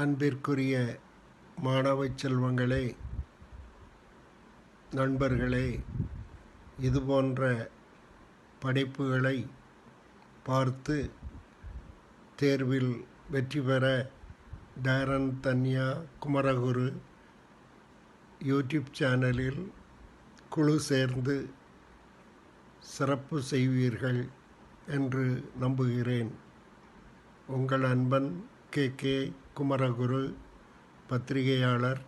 அன்பிற்குரிய மாணவ செல்வங்களே நண்பர்களே இதுபோன்ற படைப்புகளை பார்த்து தேர்வில் வெற்றி பெற டேரன் தன்யா குமரகுரு யூடியூப் சேனலில் குழு சேர்ந்து சிறப்பு செய்வீர்கள் என்று நம்புகிறேன். உங்கள் அன்பன் கே கே குமரகுரு பத்திரிகையாளர்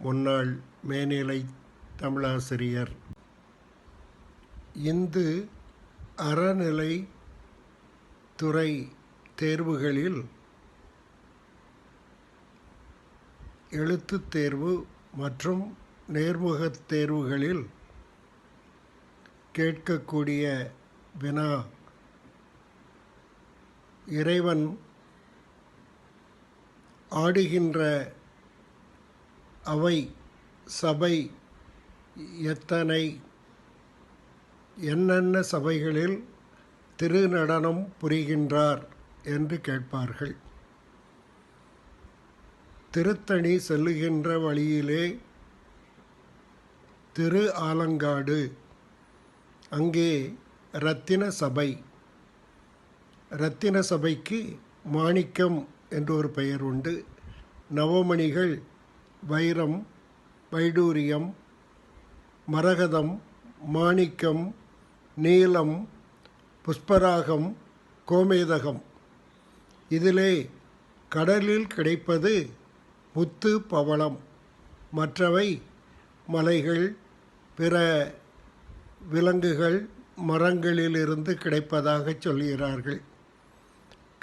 முன்னாள் மேனிலை தமிழாசிரியர். இந்து அறநிலை துறை தேர்வுகளில் எழுத்துத் தேர்வு மற்றும் நேர்முகத் தேர்வுகளில் கேட்கக்கூடிய வினா இறைவன் ஆடுகின்ற அவை சபை எத்தனை? என்னென்ன சபைகளில் திருநடனம் புரிகின்றார் என்று கேட்பார்கள். திருத்தணி செல்லுகின்ற வழியிலே திரு ஆலங்காடு அங்கே ரத்தின சபை ரத்தின சபைக்கு மாணிக்கம் என்று ஒரு பெயர் உண்டு. நவமணிகள் வைரம் வைடூரியம் மரகதம் மாணிக்கம் நீலம் புஷ்பராகம் கோமேதகம். இதிலே கடலில் கிடைப்பது முத்து பவளம். மற்றவை மலைகள் பிற விலங்குகள் மரங்களிலிருந்து கிடைப்பதாக சொல்கிறார்கள்.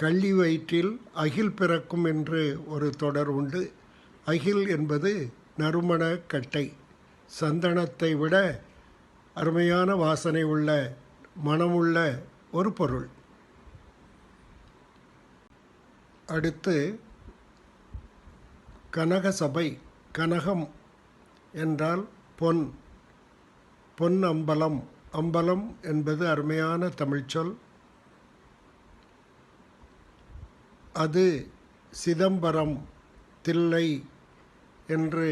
கள்ளி வயிற்றில் அகில் பிறக்கும் என்று ஒரு தொடர் உண்டு. அகில் என்பது நறுமண கட்டை. சந்தனத்தை விட அருமையான வாசனை உள்ள மனமுள்ள ஒரு பொருள். அடுத்து கனகசபை கனகம் என்றால் பொன். பொன் அம்பலம். அம்பலம் என்பது அருமையான தமிழ்ச்சொல். அது சிதம்பரம் தில்லை என்று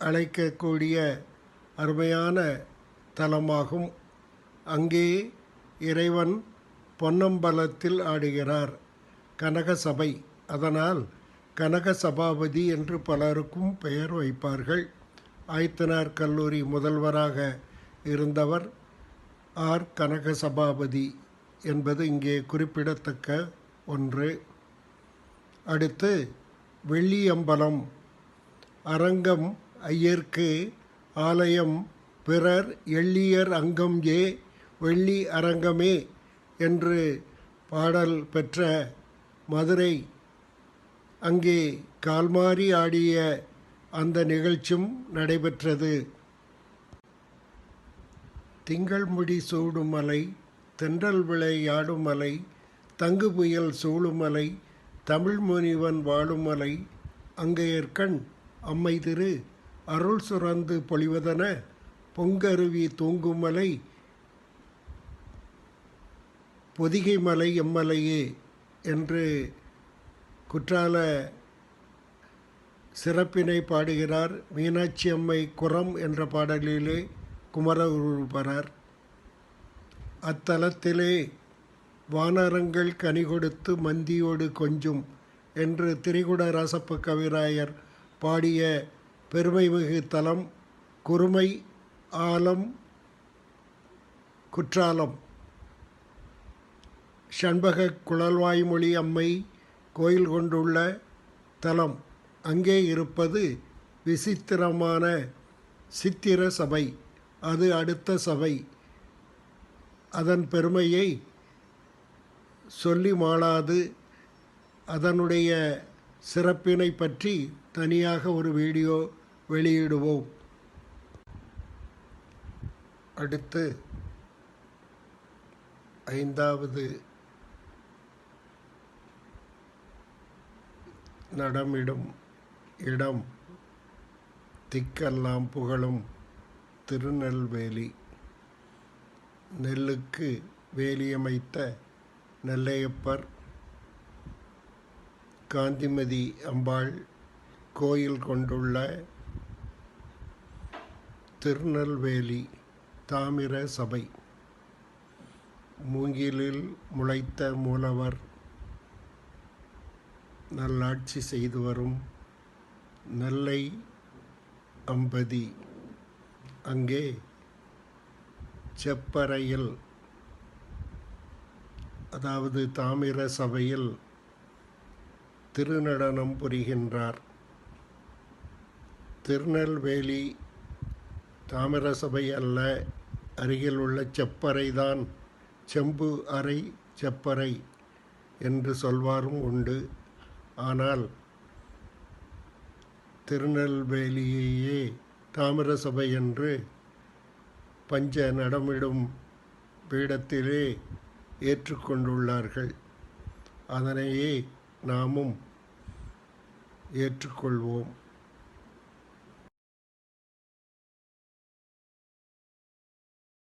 அழைக்கக்கூடிய அருமையான தலமாகும். அங்கே இறைவன் பொன்னம்பலத்தில் ஆடுகிறார். கனகசபை அதனால் கனக சபாபதி என்று பலருக்கும் பெயர் வைப்பார்கள். ஆயத்தனார் கல்லூரி முதல்வராக இருந்தவர் ஆர். கனக சபாபதி என்பது இங்கே குறிப்பிடத்தக்க ஒன்று. அடுத்து வெள்ளியம்பலம். அரங்கம் ஐயர்க்கு ஆலயம் பிறர் எள்ளியர் அங்கம் ஏ வெள்ளி அரங்கமே என்று பாடல் பெற்ற மதுரை. அங்கே கால்மாறி ஆடிய அந்த நிகழ்ச்சியும் நடைபெற்றது. திங்கள் முடி மலை தென்றல் விளையாடும் மலை தங்கு புயல் சூழுமலை தமிழ் முனிவன் வாழுமலை அங்கையர்கண் அம்மை திரு அருள் சுரந்து பொழிவதென பொங்கருவி தூங்குமலை பொதிகை மலை எம்மலையே என்று குற்றால சிறப்பினை பாடுகிறார் மீனாட்சி அம்மை குரம் என்ற பாடலிலே குமரகுருபரர் அத்தலத்திலே வானரங்கள் கனி கொடுத்து மந்தியோடு கொஞ்சும் என்று திரிகுட ராசப்ப கவிராயர் பாடிய பெருமைமிகு தலம் குருமை ஆலம் குற்றாலம். ஷண்பக குழல்வாய்மொழி அம்மை கோயில் கொண்டுள்ள தலம். அங்கே இருப்பது விசித்திரமான சித்திர சபை. அது அடுத்த சபை. அதன் பெருமையை சொல்லி மாளாது அதனுடைய சிறப்பினை பற்றி தனியாக ஒரு வீடியோ வெளியிடுவோம். அடுத்து ஐந்தாவது நடமிடும் இடம் திக்கெல்லாம் புகழும் திருநெல்வேலி. நெல்லுக்கு வேலியமைத்த நெல்லையப்பர் காந்திமதி அம்பாள் கோயில் கொண்டுள்ள திருநெல்வேலி தாமிர சபை. மூங்கிலில் முளைத்த மூலவர் நல்லாட்சி செய்து வரும் நெல்லை அம்பதி. அங்கே செப்பறையில் அதாவது தாமிர சபையில் திருநடனம் புரிகின்றார். திருநெல்வேலி தாமிர சபை அல்ல அருகில் உள்ள செப்பறைதான் செம்பு அறை செப்பறை என்று சொல்வாரும் உண்டு. ஆனால் திருநெல்வேலியையே தாமிர சபை என்று பஞ்ச நடமிடும் பீடத்திலே ஏற்றுக்கொண்டுள்ளார்கள். அதனையே நாமும் ஏற்றுக்கொள்வோம்.